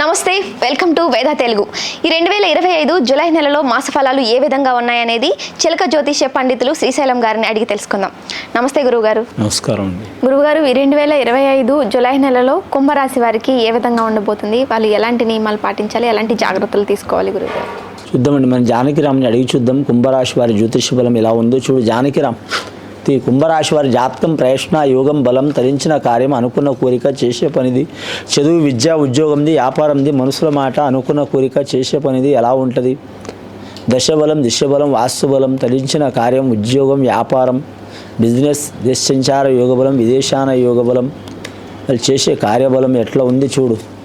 నమస్తే welcome to వేద తెలుగు. ఈ రెండు వేల ఇరవై ఐదు జూలై నెలలో మాస ఫలాలు ఏ విధంగా ఉన్నాయనేది చిలక జ్యోతిష్య పండితులు శ్రీశైలం గారిని అడిగి తెలుసుకుందాం. నమస్తే గురువుగారు. నమస్కారం గురువుగారు ఈ రెండు వేల ఇరవై ఐదు జూలై నెలలో కుంభరాశి వారికి ఏ విధంగా ఉండబోతుంది? వాళ్ళు ఎలాంటి నియమాలు పాటించాలి? ఎలాంటి జాగ్రత్తలు తీసుకోవాలి గురువుగారు? చూద్దామండి మన జానకిరామ్ని అడిగి చూద్దాం. కుంభరాశి వారి జ్యోతిష బలం ఎలా ఉందో చూడు. జానకిరామ్ ఈ కుంభరాశి వారి జాప్తం ప్రయత్న యోగం బలం తరించిన కార్యం అనుకున్న కోరిక చేసే పనిది. చదువు విద్య ఉద్యోగంది వ్యాపారంది మనుషుల మాట అనుకున్న కోరిక చేసే పనిది. ఎలా ఉంటుంది? దశబలం దిశబలం వాస్తుబలం తరించిన కార్యం ఉద్యోగం వ్యాపారం బిజినెస్ దేశ సంచార యోగబలం విదేశాన యోగబలం. వాళ్ళు చేసే కార్యబలం ఎట్లా ఉంది చూడు.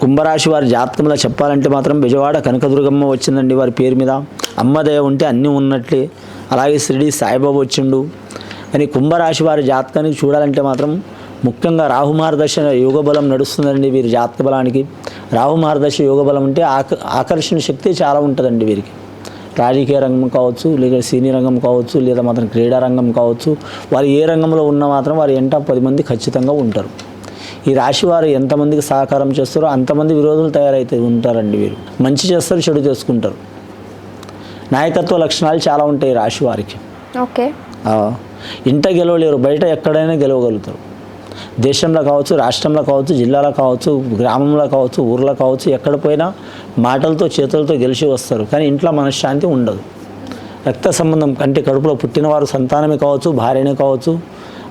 కుంభరాశి వారి జాతకంలో చెప్పాలంటే మాత్రం విజయవాడ కనకదుర్గమ్మ వచ్చిందండి వారి పేరు మీద. అమ్మదయ ఉంటే అన్నీ ఉన్నట్లే. అలాగే షిరిడి సాయిబాబా వచ్చిండు. కానీ కుంభరాశి వారి జాతకానికి చూడాలంటే మాత్రం ముఖ్యంగా రాహుమార్దర్శ యోగ బలం నడుస్తుందండి వీరి జాతక బలానికి. యోగ బలం అంటే ఆక ఆకర్షణ శక్తి చాలా ఉంటుందండి వీరికి. రాజకీయ రంగం కావచ్చు లేదా సినీ రంగం కావచ్చు లేదా మాత్రం క్రీడా రంగం కావచ్చు వారు ఏ రంగంలో ఉన్నా మాత్రం వారి ఎంట పది మంది ఖచ్చితంగా ఉంటారు. ఈ రాశి వారు ఎంతమందికి సహకారం చేస్తారో అంతమంది విరోధులు తయారైతే ఉంటారండి వీరు. మంచి చేస్తారు చెడు చేసుకుంటారు. నాయకత్వ లక్షణాలు చాలా ఉంటాయి ఈ రాశి వారికి. ఓకే. ఇంట గెలవలేరు బయట ఎక్కడైనా గెలవగలుగుతారు. దేశంలో కావచ్చు రాష్ట్రంలో కావచ్చు జిల్లాలో కావచ్చు గ్రామంలో కావచ్చు ఊర్లో కావచ్చు ఎక్కడ పోయినా మాటలతో చేతులతో గెలిచి వస్తారు. కానీ ఇంట్లో మనశ్శాంతి ఉండదు. రక్త సంబంధం కంటే కడుపులో పుట్టినవారు సంతానమే కావచ్చు భార్యనే కావచ్చు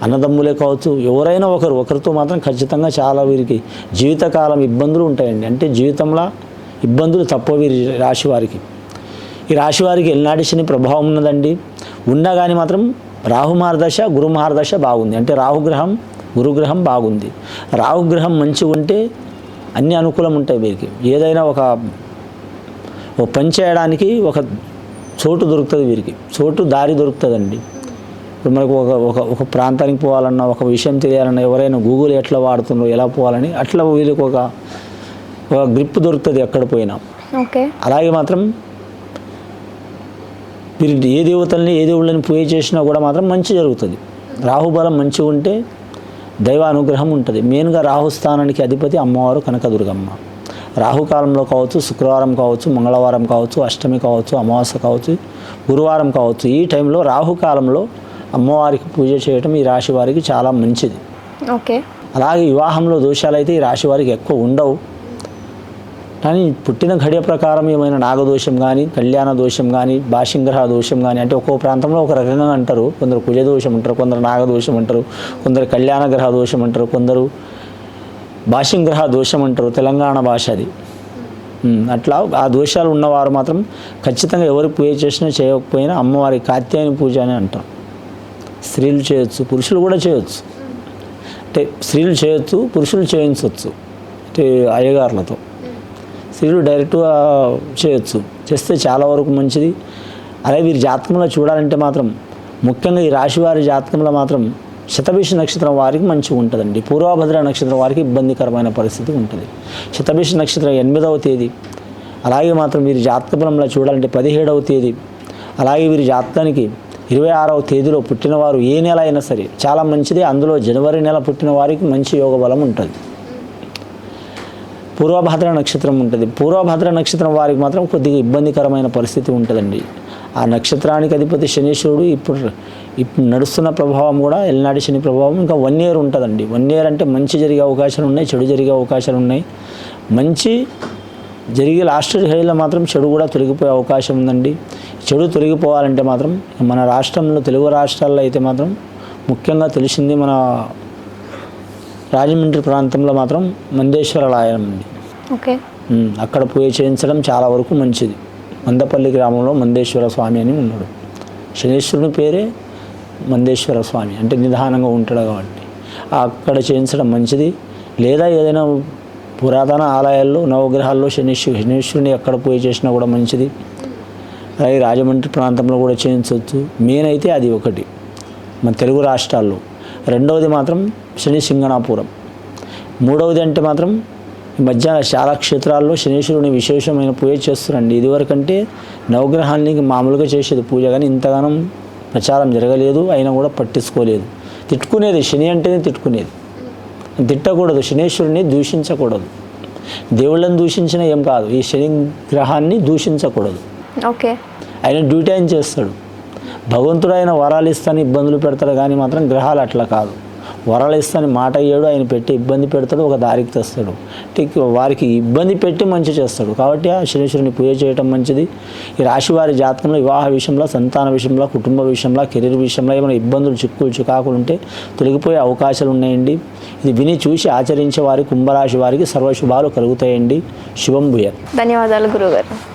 అన్నదమ్ములే కావచ్చు ఎవరైనా ఒకరు ఒకరితో మాత్రం ఖచ్చితంగా చాలా వీరికి జీవితకాలం ఇబ్బందులు ఉంటాయండి. అంటే జీవితంలో ఇబ్బందులు తప్ప వీరి రాశి వారికి. ఈ రాశి వారికి ఎల్నాటి శని ప్రభావం ఉన్నదండి. ఉన్నా కానీ మాత్రం రాహుమార్దశ గురుమార్దశ బాగుంది. అంటే రాహుగ్రహం గురుగ్రహం బాగుంది. రాహుగ్రహం మంచిగా ఉంటే అన్ని అనుకూలం ఉంటాయి వీరికి. ఏదైనా ఒక పని చేయడానికి ఒక చోటు దొరుకుతుంది వీరికి. చోటు దారి దొరుకుతుందండి. ఇప్పుడు మనకు ఒక ఒక ఒక ప్రాంతానికి పోవాలన్నా ఒక విషయం తెలియాలన్నా ఎవరైనా గూగుల్ ఎట్లా వాడుతున్నారో ఎలా పోవాలని అట్లా వీళ్ళకి ఒక ఒక గ్రిప్ దొరుకుతుంది ఎక్కడ పోయినా. ఓకే. అలాగే మాత్రం మీరు ఏ దేవతల్ని ఏ దేవుళ్ళని పూజ చేసినా కూడా మాత్రం మంచి జరుగుతుంది. రాహుబలం మంచిగా ఉంటే దైవ అనుగ్రహం ఉంటుంది. మెయిన్గా రాహు స్థానానికి అధిపతి అమ్మవారు కనకదుర్గమ్మ. రాహుకాలంలో కావచ్చు శుక్రవారం కావచ్చు మంగళవారం కావచ్చు అష్టమి కావచ్చు అమావాస్య కావచ్చు గురువారం కావచ్చు ఈ టైంలో రాహుకాలంలో అమ్మవారికి పూజ చేయటం ఈ రాశి వారికి చాలా మంచిది. ఓకే. అలాగే వివాహంలో దోషాలు అయితే ఈ రాశి వారికి ఎక్కువ ఉండవు. కానీ పుట్టిన ఘడియ ప్రకారం ఏమైనా నాగదోషం కానీ కళ్యాణ దోషం కానీ భాషింగ్రహ దోషం కానీ అంటే ఒక్కో ప్రాంతంలో ఒక రకంగా అంటారు. కొందరు కుజ దోషం అంటారు కొందరు నాగదోషం అంటారు కొందరు కళ్యాణ గ్రహ దోషం అంటారు కొందరు భాషింగ్రహ దోషం అంటారు తెలంగాణ భాష అది. అట్లా ఆ దోషాలు ఉన్నవారు మాత్రం ఖచ్చితంగా ఎవరు పూజ చేసినా చేయకపోయినా అమ్మవారి కాత్యాయని పూజ అని అంటారు. స్త్రీలు చేయొచ్చు పురుషులు కూడా చేయొచ్చు. అంటే స్త్రీలు చేయొచ్చు పురుషులు చేయించవచ్చు అంటే అయ్యగారులతో. స్త్రీలు డైరెక్ట్గా చేయొచ్చు. చేస్తే చాలా వరకు మంచిది. అలాగే వీరి జాతకంలో చూడాలంటే మాత్రం ముఖ్యంగా ఈ రాశి వారి జాతకంలో మాత్రం శతభిష నక్షత్రం వారికి మంచిగా ఉంటుందండి. పూర్వభద్ర నక్షత్రం వారికి ఇబ్బందికరమైన పరిస్థితి ఉంటుంది. శతభిష నక్షత్రం ఎనిమిదవ తేదీ. అలాగే మాత్రం వీరి జాతక బలంలో చూడాలంటే పదిహేడవ తేదీ. అలాగే వీరి జాతకానికి ఇరవై ఆరవ తేదీలో పుట్టినవారు ఏ నెల అయినా సరే చాలా మంచిది. అందులో జనవరి నెల పుట్టిన వారికి మంచి యోగ బలం ఉంటుంది. పూర్వభద్ర నక్షత్రం ఉంటుంది. పూర్వభద్ర నక్షత్రం వారికి మాత్రం కొద్దిగా ఇబ్బందికరమైన పరిస్థితి ఉంటుందండి. ఆ నక్షత్రానికి అధిపతి శనీశ్వరుడు ఇప్పుడు ఇప్పుడు నడుస్తున్న ప్రభావం కూడా ఎల్నాటి శని ప్రభావం ఇంకా వన్ ఇయర్ ఉంటుందండి. వన్ ఇయర్ అంటే మంచి జరిగే అవకాశాలు ఉన్నాయి చెడు జరిగే అవకాశాలు ఉన్నాయి. మంచి జరిగే లాస్ట్ హైలో మాత్రం చెడు కూడా తొలగిపోయే అవకాశం ఉందండి. చెడు తొలగిపోవాలంటే మాత్రం మన రాష్ట్రంలో తెలుగు రాష్ట్రాల్లో అయితే మాత్రం ముఖ్యంగా తెలిసింది మన రాజమండ్రి ప్రాంతంలో మాత్రం మందేశ్వర ఆలయం ఉంది ఓకే అక్కడ పూజ చేయించడం చాలా వరకు మంచిది. మందపల్లి గ్రామంలో మందేశ్వర స్వామి అని ఉన్నాడు. శనీశ్వరుని పేరే మందేశ్వర స్వామి అంటే నిదానంగా ఉంటాడు కాబట్టి. అక్కడ చేయించడం మంచిది. లేదా ఏదైనా పురాతన ఆలయాల్లో నవగ్రహాల్లో శనీశ్వరు శనీశ్వరుని ఎక్కడ పూజ చేసినా కూడా మంచిది. అలాగే రాజమండ్రి ప్రాంతంలో కూడా చేయించవచ్చు మెయిన్ అయితే అది ఒకటి. మన తెలుగు రాష్ట్రాల్లో. రెండవది మాత్రం శని సింగణాపురం మూడవది అంటే మాత్రం ఈ మధ్య చాలా క్షేత్రాల్లో శనీశ్వరుని విశేషమైన పూజ చేస్తున్నారండి ఇదివరకంటే నవగ్రహానికి మామూలుగా చేసేది పూజ కానీ ఇంతగానం ప్రచారం జరగలేదు అయినా కూడా పట్టించుకోలేదు. తిట్టుకునేది శని అంటేనే తిట్టుకునేది. తిట్టకూడదు శనేశ్వరుని దూషించకూడదు. దేవుళ్ళని దూషించిన ఏం కాదు ఈ శని గ్రహాన్ని దూషించకూడదు. ఓకే. ఆయన డ్యూటీ ఆయన చేస్తాడు. భగవంతుడు ఆయన వరాలు ఇస్తాను ఇబ్బందులు పెడతాడు కానీ మాత్రం గ్రహాలు అట్లా కాదు. వరాలు ఇస్తాను మాట అయ్యాడు ఆయన పెట్టి ఇబ్బంది పెడతాడు ఒక దారికి తెస్తాడు. టిక్ వారికి ఇబ్బంది పెట్టి మంచి చేస్తాడు. కాబట్టి ఆ శనీశ్వరుని పూజ చేయటం మంచిది. ఈ రాశి వారి జాతకంలో వివాహ విషయంలో సంతాన విషయంలో కుటుంబ విషయంలో కెరీర్ విషయంలో ఏమైనా ఇబ్బందులు చిక్కులు చికాకులు ఉంటే తొలగిపోయే అవకాశాలు ఉన్నాయండి. ఇది విని చూసి ఆచరించే వారి కుంభరాశి వారికి సర్వశుభాలు కలుగుతాయండి. శుభం భూయ ధన్యవాదాలు గురుగారు